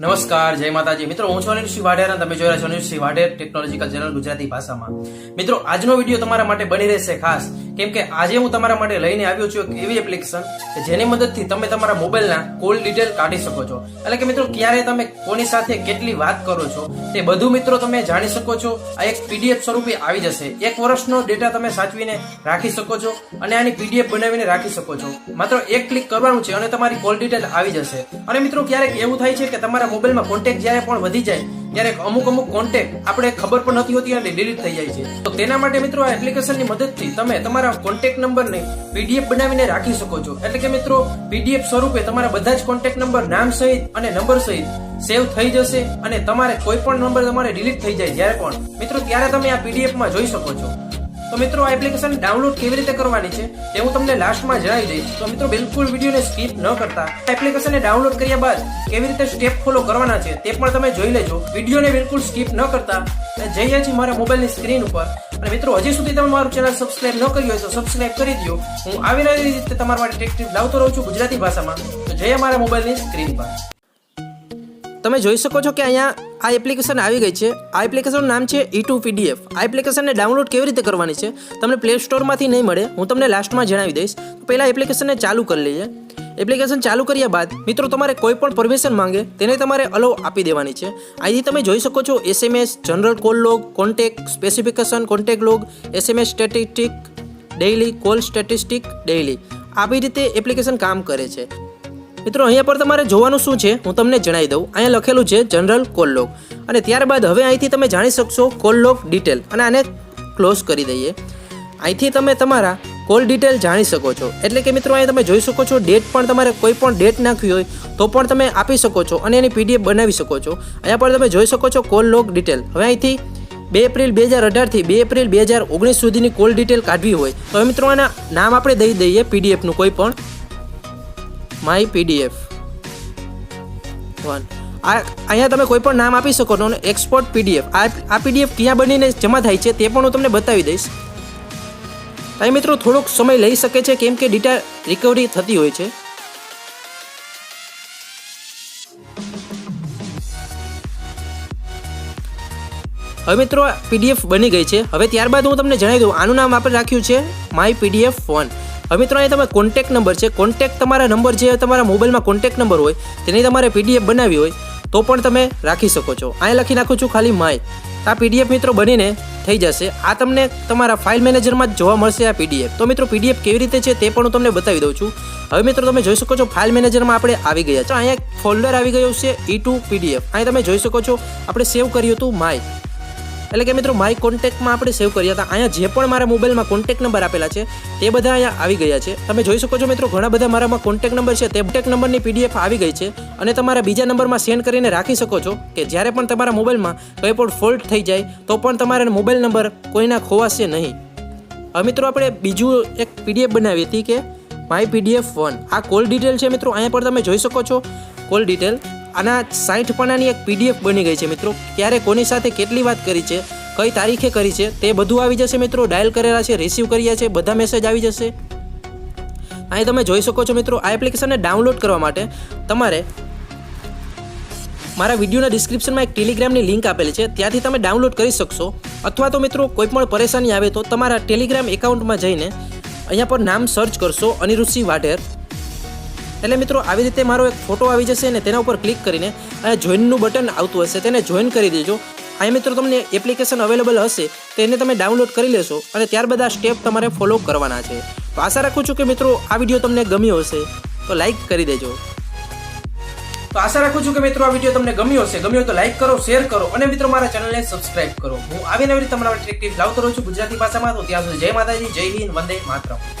નમસ્કાર, જય માતાજી. મિત્રો, હું છું અનિલ વાઢેર અને તમે જોઈ રહ્યા છો અનિલ વાઢેર ટેકનોલોજીકલ ચેનલ ગુજરાતી ભાષામાં. મિત્રો, આજનો વીડિયો તમારા માટે બની રહેશે ખાસ. કેમ કે આજે હું તમારા માટે લઈને આવ્યો છું એક એવી એપ્લિકેશન કે જેની મદદથી તમે તમારા મોબાઈલના કોલ ડિટેલ કાઢી શકો છો. એટલે કે મિત્રો, ક્યારે તમે કોની સાથે કેટલી વાત કરો છો, તે બધું મિત્રો તમે જાણી શકો છો. આ એક પીડીએફ સ્વરૂપે આવી જશે. એક વર્ષનો ડેટા તમે સાચવીને રાખી શકો છો અને આની પીડીએફ બનાવીને રાખી શકો છો. માત્ર એક ક્લિક કરવાનું છે અને તમારી કોલ ડિટેલ આવી જશે. અને મિત્રો, ક્યારેક એવું થાય છે કે તમારા મોબાઈલમાં કોન્ટેક્ટ જ્યારે પણ વધી જાય ત્યારે અમુક અમુક કોન્ટેક્ટ આપણે ખબર પણ નથી હોતી અને ડિલીટ થઈ જાય છે. તો તેના માટે મિત્રો આ એપ્લિકેશનની મદદથી તમે તમારા કોન્ટેક્ટ નંબરને પીડીએફ બનાવીને રાખી શકો છો. એટલે કે મિત્રો પીડીએફ સ્વરૂપે તમારા બધા જ કોન્ટેક્ટ નંબર નામ સહિત અને નંબર સહિત સેવ થઈ જશે અને તમારે કોઈ પણ નંબર તમારે ડિલીટ થઈ જાય જ્યારે પણ. મિત્રો, ત્યારે તમે આ પીડીએફમાં જોઈ શકો છો. તો મિત્રો, આ એપ્લિકેશન ડાઉનલોડ કેવી રીતે કરવાની છે? તે હું તમને લાસ્ટમાં જણાવી દઈશ. તો મિત્રો, બિલકુલ વિડીયોને સ્કીપ ન કરતા. એપ્લિકેશનને ડાઉનલોડ કર્યા બાદ કેવી રીતે સ્ટેપ ફોલો કરવાના છે તે પણ તમે જોઈ લેજો. વિડીયોને બિલકુલ સ્કીપ ન કરતા. અને જઈએ છીએ મારા મોબાઈલની સ્ક્રીન ઉપર. અને મિત્રો, હજી સુધી તમે મારું ચેનલ સબસ્ક્રાઇબ ન કર્યું હોય તો સબસ્ક્રાઇબ કરી દો હું આવી રહી રીતે તમારા માટે ટેક લાવતો રહું છું ગુજરાતી ભાષામાં. તો જઈએ મારા મોબાઈલની સ્ક્રીન પર. તમે જોઈ શકો છો કે અહીંયા આ એપ્લિકેશન આવી ગઈ છે. આ એપ્લિકેશનનું નામ છે ઈ ટુ પીડીએફ આ એપ્લિકેશનને ડાઉનલોડ કેવી રીતે કરવાની છે? તમને પ્લે સ્ટોરમાંથી નહીં મળે. હું તમને લાસ્ટમાં જણાવી દઈશ. પહેલાં એપ્લિકેશનને ચાલુ કરી લઈએ. એપ્લિકેશન ચાલુ કર્યા બાદ, મિત્રો, તમારે કોઈ પણ પરમિશન માંગે, તેને તમારે અલો આપી દેવાની છે. અહીંથી તમે જોઈ શકો છો SMS general call log contact specification contact log SMS statistic daily call statistic daily આવી રીતે એપ્લિકેશન કામ કરે છે. મિત્રો, અહીંયા પર તમારે જોવાનું શું છે, હું તમને જણાવી દઉં. અહીંયા લખેલું છે, જનરલ કોલ લોગ અને ત્યારબાદ હવે અહીંથી તમે જાણી શકશો કોલ લોગ ડિટેલ. અને આને ક્લોઝ કરી દઈએ. અહીંથી તમે તમારા કોલ ડિટેલ જાણી શકો છો. એટલે કે મિત્રો, અહીંયા તમે જોઈ શકો છો, ડેટ પણ તમારે કોઈ પણ ડેટ નાખવી હોય, તો પણ તમે આપી શકો છો અને એની પીડીએફ બનાવી શકો છો. અહીંયા પર તમે જોઈ શકો છો કોલ લોગ ડિટેલ. હવે અહીંથી બે એપ્રિલ બે હજાર અઢારથી બે એપ્રિલ બે હજાર ઓગણીસ સુધીની કોલ ડિટેલ કાઢવી હોય. તો મિત્રો, આના નામ આપણે દઈ દઈએ પીડીએફનું કોઈ પણ. માય પીડીએફ વન આ અહીંયા તમે કોઈ પણ નામ આપી શકો છો, અને એક્સપોર્ટ પીડીએફ આ આ પીડીએફ ક્યાં બનીને જમા થાય છે તે પણ હું તમને બતાવી દઈશ. અહીં મિત્રો, થોડોક સમય લઈ શકે છે કેમ કે ડેટા રિકવરી થતી હોય છે. હવે મિત્રો પીડીએફ બની ગઈ છે. હવે ત્યારબાદ હું તમને જણાવી દઉં, આનું નામ આપણે રાખ્યું છે માય પીડીએફ વન હવે મિત્રો અહીં તમે કોન્ટેક્ટ નંબર છે. કોન્ટેક્ટ તમારા નંબર જે તમારા મોબાઈલમાં કોન્ટેક્ટ નંબર હોય, તેની તમારે પીડીએફ બનાવી હોય, તો પણ તમે રાખી શકો છો. અહીં લખી નાખું છું ખાલી માય. આ પીડીએફ મિત્રો બનીને થઈ જશે. આ તમને તમારા ફાઇલ મેનેજરમાં જ જોવા મળશે આ પીડીએફ તો મિત્રો પીડીએફ કેવી રીતે છે તે પણ હું તમને બતાવી દઉં છું. હવે મિત્રો, તમે જોઈ શકો છો ફાઇલ મેનેજરમાં આપણે આવી ગયા છો અહીંયા ફોલ્ડર આવી ગયું છે ઈ ટુ પીડીએફ અહીં તમે જોઈ શકો છો, આપણે સેવ કર્યું હતું માય. એટલે કે મિત્રો માય કોન્ટેક્ટમાં આપણે સેવ કર્યા હતા. અહીંયા જે પણ મારા મોબાઈલમાં કોન્ટેક્ટ નંબર આપેલા છે, તે બધા અહીંયા આવી ગયા છે. તમે જોઈ શકો છો મિત્રો, ઘણા બધા મારામાં કોન્ટેક્ટ નંબર છે. તે કોન્ટેક્ટ નંબરની પીડીએફ આવી ગઈ છે અને તમારા બીજા નંબરમાં સેન્ડ કરીને રાખી શકો છો કે જ્યારે પણ તમારા મોબાઈલમાં કંઈ પણ ફોલ્ટ થઈ જાય, તો પણ તમારા મોબાઈલ નંબર કોઈના ખોવાશે નહીં. હવે મિત્રો, આપણે બીજું એક પીડીએફ બનાવી હતી કે માય પીડીએફ વન આ કોલ ડિટેલ છે મિત્રો, અહીંયા પર તમે જોઈ શકો છો. કોલ ડિટેલ આના સાઠ પાનાની એક પીડીએફ બની ગઈ છે મિત્રો. ક્યારે કોની સાથે કેટલી વાત કરી છે, કઈ તારીખે કરી છે, તે બધું આવી જશે મિત્રો. ડાયલ કરેલા છે રિસીવ કર્યા છે, બધા મેસેજ આવી જશે. અહીં તમે જોઈ શકો છો મિત્રો, આ એપ્લિકેશનને ડાઉનલોડ કરવા માટે તમારે મારા વિડીયોના ડિસ્ક્રિપ્શનમાં એક ટેલિગ્રામની લિંક આપેલી છે. ત્યાંથી તમે ડાઉનલોડ કરી શકશો. અથવા તો મિત્રો, કોઈ પણ પરેશાની આવે તો તમારા ટેલિગ્રામ એકાઉન્ટમાં જઈને અહીંયા પર નામ સર્ચ કરશો અનિરુચિ વાઢેર. એટલે મિત્રો, આવી રીતે મારો એક ફોટો આવી જશે અને તેના ઉપર ક્લિક કરીને અહીંયા જોઈનનું બટન આવતું હશે, તેને જોઈન કરી દેજો. અહીં મિત્રો, તમને એપ્લિકેશન અવેલેબલ હશે તેને તમે ડાઉનલોડ કરી લેશો અને ત્યારબાદ આ સ્ટેપ તમારે ફોલો કરવાના છે. તો આશા રાખું છું કે મિત્રો, આ વીડિયો તમને ગમ્યો હશે, તો લાઇક કરી દેજો. તો આશા રાખું છું કે મિત્રો, આ વીડિયો તમને ગમ્યો હશે, ગમ્યો તો લાઈક કરો શેર કરો અને મિત્રો, મારા ચેનલને સબસ્ક્રાઇબ કરો. હું આવી નવી તમારા માટે લાવતો રહું છું ગુજરાતી ભાષામાં. તો ત્યાં સુધી જય માતાજી, જય હિન્દ, વંદે માતરમ.